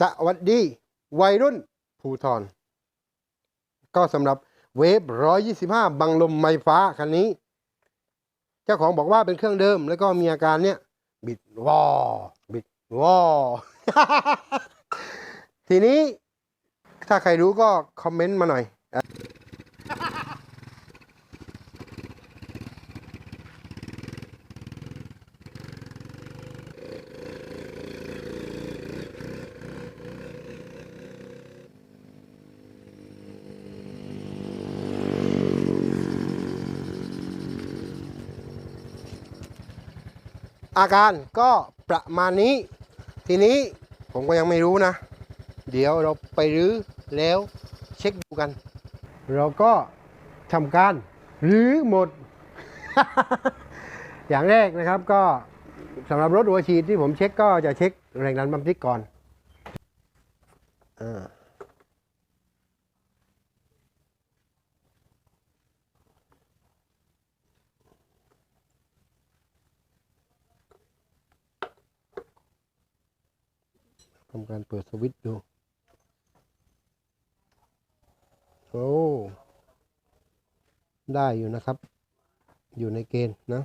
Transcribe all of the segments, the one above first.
สวัสดีวัยรุ่นภูทรก็สำหรับเวฟ125 บังลมไม้ฟ้าคันนี้ เจ้าของบอกว่าเป็นเครื่องเดิม แล้วก็มีอาการเนี้ยบิดวอบิดวอทีนี้ถ้าใครรู้ก็คอมเมนต์มาหน่อย อาการก็ประมาณนี้ ทีนี้ผมก็ยังไม่รู้นะ เดี๋ยวเราไปรื้อแล้วเช็คดูกัน เราก็ทำการรื้อหมด อย่างแรกนะครับก็สำหรับรถหัวฉีดที่ผมเช็คก็จะเช็คแรงดันบัมพิกก่อนอา ทำการเปิดสวิตช์ดู โอ้ ได้อยู่นะครับ อยู่ในเกณฑ์นะ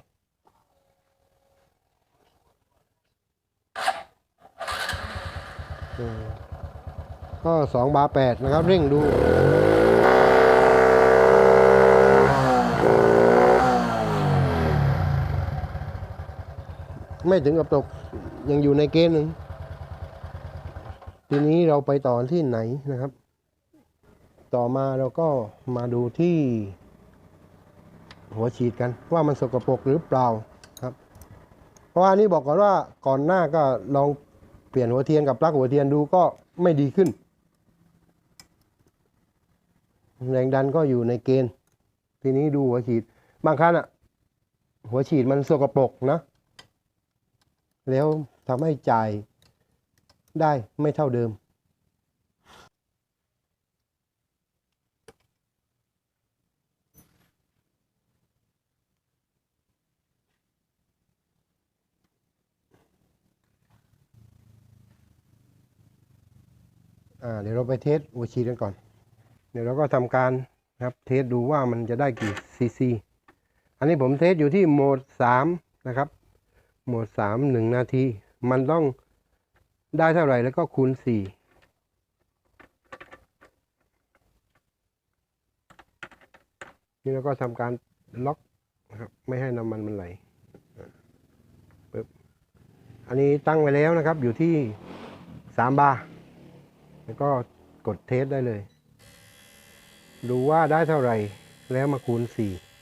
ก็สองบาแปดนะครับ เร่งดูไม่ถึงกับตกยังอยู่ในเกณฑ์หนึ่ง ทีนี้เราไปต่อที่ไหนนะครับ ต่อมาเราก็มาดูที่หัวฉีดกันว่ามันสกปรกหรือเปล่าครับ เพราะว่านี่บอกก่อนว่าก่อนหน้าก็ลองเปลี่ยนหัวเทียนกับปลั๊กหัวเทียนดูก็ไม่ดีขึ้น แรงดันก็อยู่ในเกณฑ์ ทีนี้ดูหัวฉีด บางครั้งอะหัวฉีดมันสกปรกนะ แล้วทำให้จ่าย ได้ไม่เท่าเดิม เดี๋ยวเราไปเทสหัวฉีกันก่อน เดี๋ยวเราก็ทำการครับเทสดูว่ามันจะได้กี่ซีซี อันนี้ผมเทสอยู่ที่โหมด 3 นะครับ โหมด 3 1 นาที มันต้อง ได้เท่าไหร่แล้วก็คูณ 4นี่เราก็ทำการล็อกนะครับไม่ให้น้ำมันมันไหลปึ๊บอันนี้ตั้งไว้แล้วนะครับอยู่ที่ 3 บาร์แล้วก็กดเทสได้เลย ดูว่าได้เท่าไหร่แล้วมาคูณ 4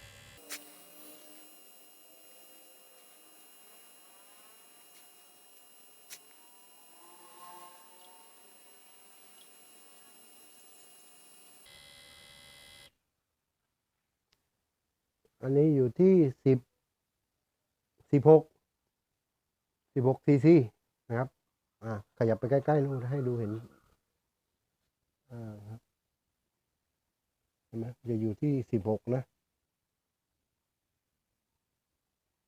นนี้อยู่ที่10 16 16ซีซีนะครับ อ่าขยับไปใกล้ๆนู่นให้ดูเห็นอ่าครับเห็นไหมจะอยู่ที่สิบหกนะ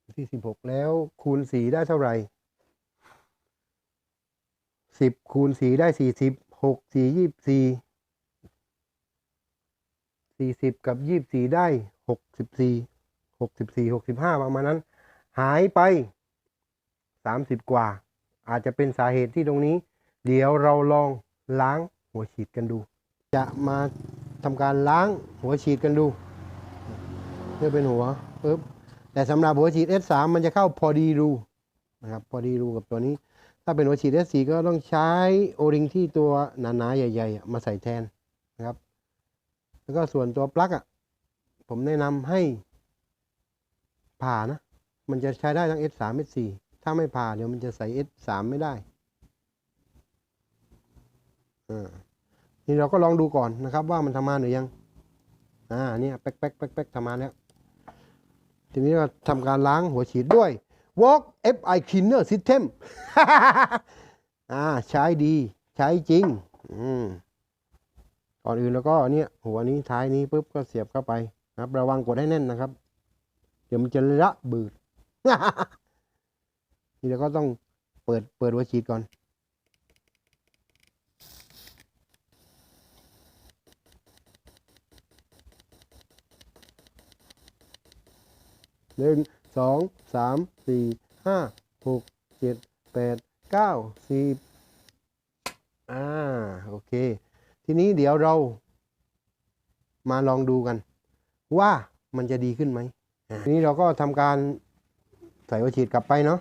อยู่ที่สิบหกแล้วคูณสีได้เท่าไหร่สิบคูณสีได้สี่สิบหกสี่ยี่สี่สี่สิบกับยี่สี่ได้หกสิบสี่ หกสิบสี่หกสิบห้าประมาณนั้น หายไปสามสิบกว่า อาจจะเป็นสาเหตุที่ตรงนี้ เดี๋ยวเราลองล้างหัวฉีดกันดู จะมาทำการล้างหัวฉีดกันดูเพื่อเป็นหัวปึ๊บแต่สำหรับหัวฉีด S3 มันจะเข้าพอดีรูนะครับพอดีรูกับตัวนี้ ถ้าเป็นหัวฉีด S4 ก็ต้องใช้โอริงที่ตัวหนาๆใหญ่ ๆ มาใส่แทนนะครับ แล้วก็ส่วนตัวปลั๊กอะผมแนะนำให้ ผ่านะ มันจะใช้ได้ทั้ง S3 S4 ถ้าไม่ผ่าเดี๋ยวมันจะใส่ S3 ไม่ได้นี่เราก็ลองดูก่อนนะครับ ว่ามันทำงานหรือยังอ่าเนี่ยแป๊กแป๊กแป๊กแป๊กทำงานแล้วทีนี้เราทำการล้างหัวฉีดด้วย Walk FI Cleaner System อ่าใช้ดี ใช้จริง อืมก่อนอื่นแล้วก็เนี่ยหัวนี้ท้ายนี้ปุ๊บก็เสียบเข้าไปนะครับ ระวังกดให้แน่นนะครับ ดี๋ยวมันจะระเบิดนี่เราก็ต้องเปิดเปิดวัชีดก่อน หนึ่งสองสามสี่ห้าหกเจ็ดแปดเก้าสิบอ่า โอเค ทีนี้เดี๋ยวเรามาลองดูกัน ว่ามันจะดีขึ้นไหม นี้เราก็ทำการใส่หัวฉีดกลับไปเนาะ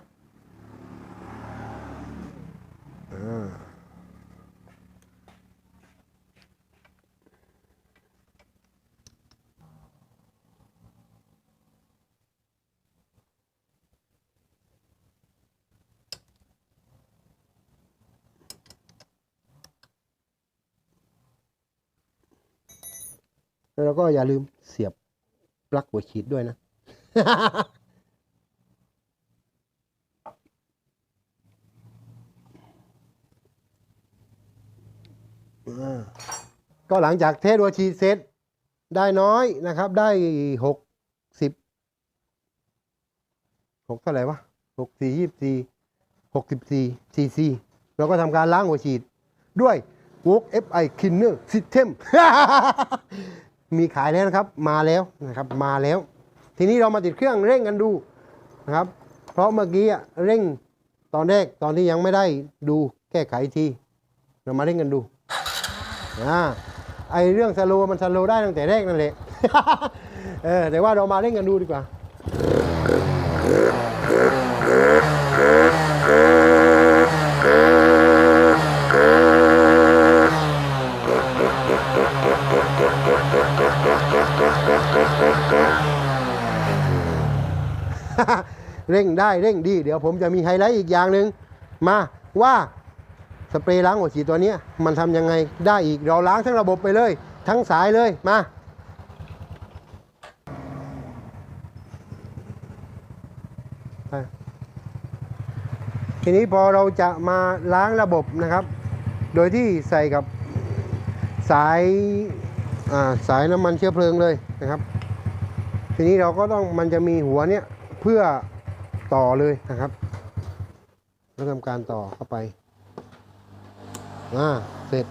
แล้วเราก็อย่าลืมเสียบปลั๊กหัวฉีดด้วยนะ ก็หลังจากเทสหัวฉีดเสร็จได้น้อยนะครับ ได้หกสิบหกเท่าไหร่วะหกสี่ยี่สี่หกสิบสี่ซีซีเราก็ทำการล้างหัวฉีด ด้วย Walk FI Cleaner System มีขายแล้วนะครับ มาแล้วนะครับ มาแล้ว ทีนี้เรามาติดเครื่องเร่งกันดูนะครับ เพราะเมื่อกี้เร่งตอนแรกตอนที่ยังไม่ได้ดูแก้ไขทีเรามาเร่งกันดูนะไอเรื่องสโลว์มันสโลว์ได้ตั้งแต่แรกนั่นแหละเออแต่ว่าเรามาเร่งกันดูดีกว่า เร่งได้เร่งดี เดี๋ยวผมจะมีไฮไลท์อีกอย่างหนึ่งมาว่าสเปรย์ล้างหัวฉีดตัวนี้มันทำยังไงได้อีกเราล้างทั้งระบบไปเลย ทั้งสายเลยมาทีนี้พอเราจะมาล้างระบบนะครับ โดยที่ใส่กับสายอ่าสายน้ำมันเชื้อเพลิงเลยนะครับ ทีนี้เราก็ต้องมันจะมีหัวเนี้ยเพื่อ ต่อเลยนะครับ แล้วทำการต่อเข้าไปอ่าเสร็จ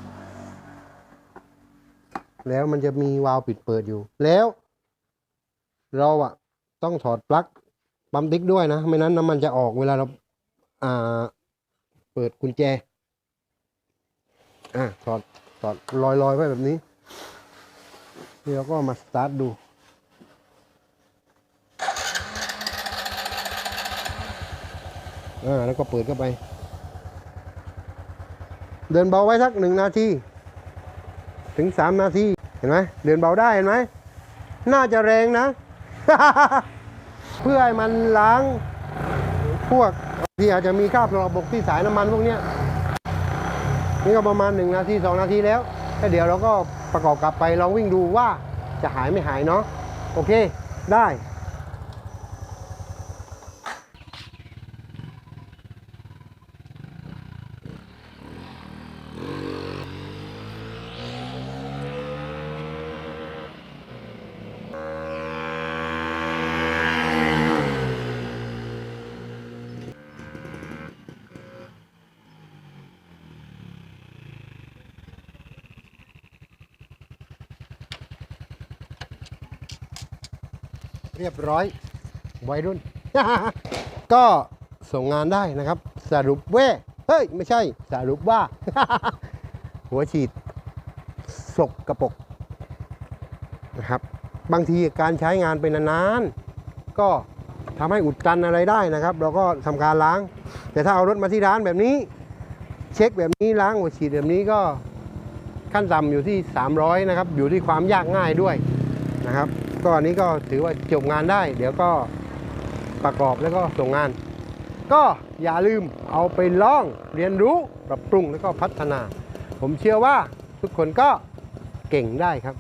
แล้วมันจะมีวาล์วปิดเปิดอยู่ แล้ว เราอะต้องถอดปลั๊กปั๊มติ๊กด้วยนะ ไม่นั้นน้ำมันจะออกเวลาเราอ่าเปิดกุญแจ อ่าถอดถอดลอยลอยไว้แบบนี้นี่เราก็มาสตาร์ทดู อ่าแล้วก็เปิดเข้าไป เดินเบาไว้สักหนึ่งนาทีถึงสามนาทีเห็นไหมเดินเบาได้เห็นไหมน่าจะแรงนะ เพื่อให้มันล้างพวกที่อาจจะมีคราบสกปรกที่สายน้ำมันพวกนี้นี่ก็ประมาณหนึ่งนาทีสองนาทีแล้วแล้วเดี๋ยวเราก็ประกอบกลับไปลองวิ่งดูว่าจะหายไม่หายเนาะโอเค ได้ เรียบร้อยวัยรุ่น ก็ส่งงานได้นะครับ สรุปเว้เฮ้ย ไม่ใช่ สรุปว่า หัวฉีดสกกระปกนะครับ บางทีการใช้งานเป็นนานๆ ก็ทำให้อุดตันอะไรได้นะครับ เราก็ทำการล้าง แต่ถ้าเอารถมาที่ร้านแบบนี้ เช็คแบบนี้ล้างหัวฉีดแบบนี้ก็ขั้นต่ำอยู่ที่ 300 นะครับ อยู่ที่ความยากง่ายด้วยนะครับ ก็อันนี้ก็ถือว่าจบงานได้ เดี๋ยวก็ประกอบแล้วก็ส่งงาน ก็อย่าลืมเอาไปลองเรียนรู้ปรับปรุงแล้วก็พัฒนา ผมเชื่อว่าทุกคนก็เก่งได้ครับ